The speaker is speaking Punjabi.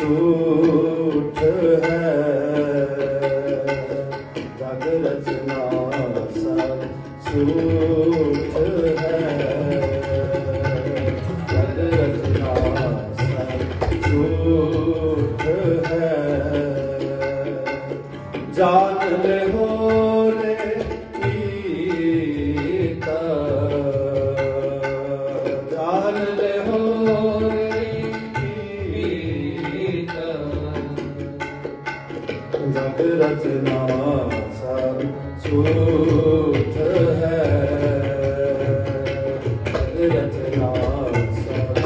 ਝੂਠ ਹੈ। ਜਗ ਰਚਨਾ ਸਭ ਝੂਠ ਹੈ। ਜਗ ਰਚਨਾ ਸਭ ਝੂਠ ਹੈ। ਜਾਨ ਲੈ ਹੋ ਜਗ ਰਚਨਾ ਸਭ ਸੋਚ ਹੈ। ਰਚਨਾ ਸਭ